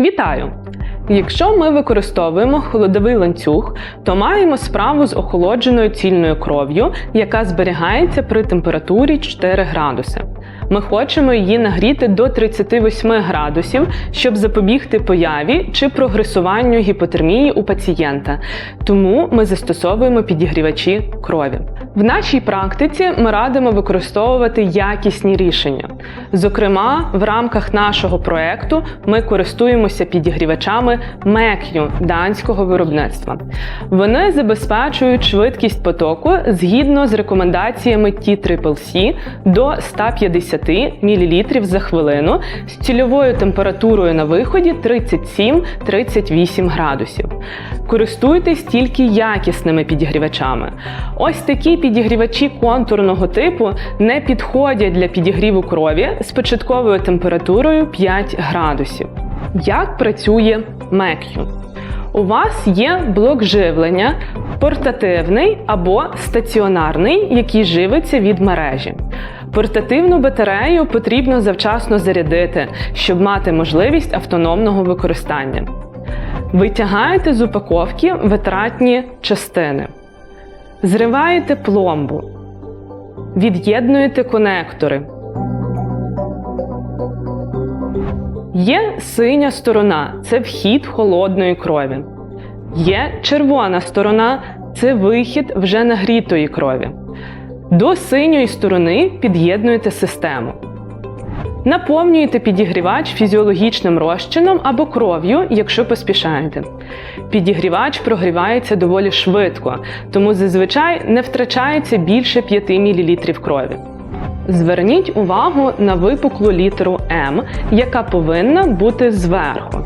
Вітаю! Якщо ми використовуємо холодовий ланцюг, то маємо справу з охолодженою цільною кров'ю, яка зберігається при температурі 4 градуси. Ми хочемо її нагріти до 38 градусів, щоб запобігти появі чи прогресуванню гіпотермії у пацієнта. Тому ми застосовуємо підігрівачі крові. В нашій практиці ми радимо використовувати якісні рішення. Зокрема, в рамках нашого проекту ми користуємося підігрівачами Мек'ю данського виробництва. Вони забезпечують швидкість потоку згідно з рекомендаціями T-CCC до 150 мл за хвилину з цільовою температурою на виході 37-38 градусів. Користуйтесь тільки якісними підігрівачами. Ось такі підігрівачі контурного типу не підходять для підігріву крові з початковою температурою 5 градусів. Як працює Мек'ю? У вас є блок живлення, портативний або стаціонарний, який живиться від мережі. Портативну батарею потрібно завчасно зарядити, щоб мати можливість автономного використання. Витягаєте з упаковки витратні частини, зриваєте пломбу, від'єднуєте конектори. Є синя сторона це вхід холодної крові. Є червона сторона це вихід вже нагрітої крові. До синьої сторони під'єднуєте систему. Наповнюєте підігрівач фізіологічним розчином або кров'ю, якщо поспішаєте. Підігрівач прогрівається доволі швидко, тому зазвичай не втрачається більше 5 мл крові. Зверніть увагу на випуклу літеру М, яка повинна бути зверху.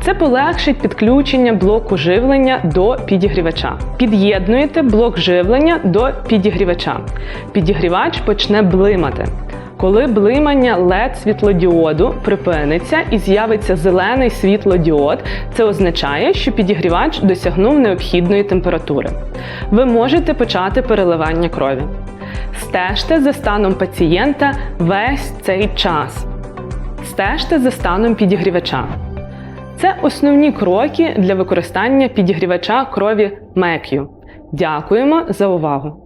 Це полегшить підключення блоку живлення до підігрівача. Під'єднуєте блок живлення до підігрівача. Підігрівач почне блимати. Коли блимання led світлодіоду припиниться і з'явиться зелений світлодіод, це означає, що підігрівач досягнув необхідної температури. Ви можете почати переливання крові. Стежте за станом пацієнта весь цей час. Стежте за станом підігрівача. Це основні кроки для використання підігрівача крові Мек'ю. Дякуємо за увагу!